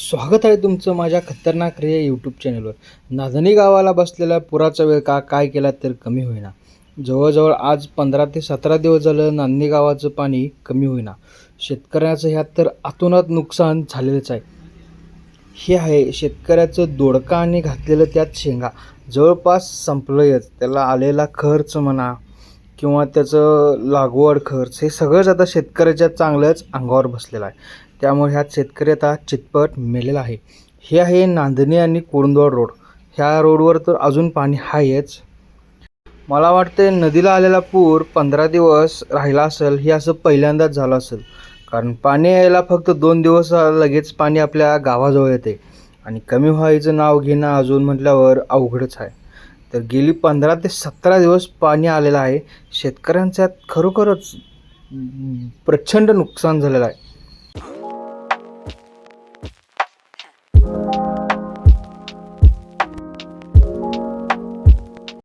स्वागत आहे तुमचं माझ्या खतरनाक क्रिया यूट्यूब चॅनलवर नाधणी गावाला बसलेला पुराचा वेळ का काय केला तर कमी होईना. जवळजवळ आज पंधरा ते सतरा दिवस झालं नांदणी गावाचं पाणी कमी होईना. शेतकऱ्याचं ह्यात तर अतोनात नुकसान झालेलंच आहे. हे आहे शेतकऱ्याचं दोडका आणि घातलेलं त्यात शेंगा. जवळपास संपलंयच. त्याला आलेला खर्च म्हणा किंवा त्याचं लागवड खर्च हे सगळंच आता शेतकऱ्याच्या चांगलंच अंगावर बसलेलं आहे. त्यामुळे ह्यात शेतकरी आता चितपट मेलेला आहे. हे आहे नांदणी आणि कोरंदवाड रोड. ह्या रोडवर तर अजून पाणी आहेच मला वाटते नदीला आलेला पूर पंधरा दिवस राहिला असेल हे असं पहिल्यांदाच झालं असेल. कारण पाणी यायला फक्त दोन दिवस लगेच पाणी आपल्या गावाजवळ येते. आणि कमी व्हायचं नाव घेणं अजून म्हटल्यावर अवघडच आहे. तर गेली पंधरा ते सतरा दिवस पाणी आलेलं आहे. शेतकऱ्यांच्यात खरोखरच प्रचंड नुकसान झालेलं आहे.